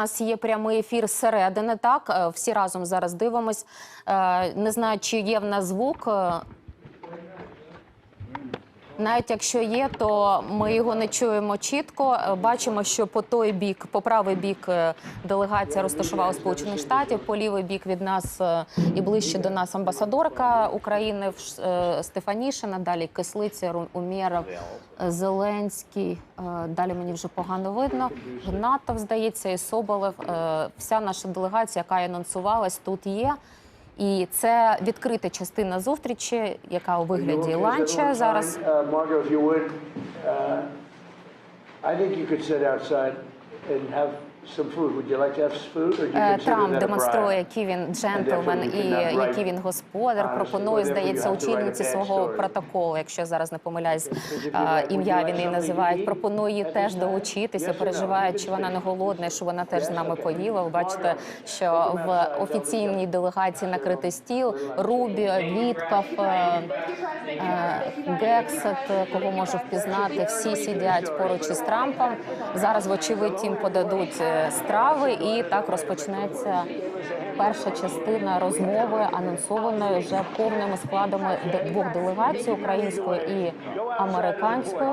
У нас є прямий ефір зсередини. Так, Е, всі разом зараз дивимось. Е, Не знаю, чи є в нас звук. Навіть якщо є, то ми його не чуємо чітко. Бачимо, що по той бік, по правий бік е, делегація розташувала Сполучених Штатів, по лівий бік від нас е, і ближче до нас амбасадорка України е, Стефанішина, далі Кислиця, Умєров, Зеленський. Далі мені вже погано видно. Гнатов, здається, і Соболев. Вся наша делегація, яка анонсувалась, тут є. І це відкрита частина зустрічі, яка у вигляді ланча зараз. Uh, uh, I think you could sit outside and have Е, Трамп демонструє, який він джентльмен і який він господар. Пропонує, здається, очільниці свого протоколу, якщо зараз не помиляюсь, ім'я він її називають. Пропонує їй теж долучитися. Переживає, чи вона не голодна, що вона теж з нами поїла. Ви бачите, що в офіційній делегації накритий стіл. Рубіо, Вітков, е, е, Гексет, кого можу впізнати. Всі сидять поруч із Трампом. Зараз, вочевидь, їм подадуть страви, і так розпочнеться перша частина розмови, анонсованої вже повними складами двох делегацій української і американської.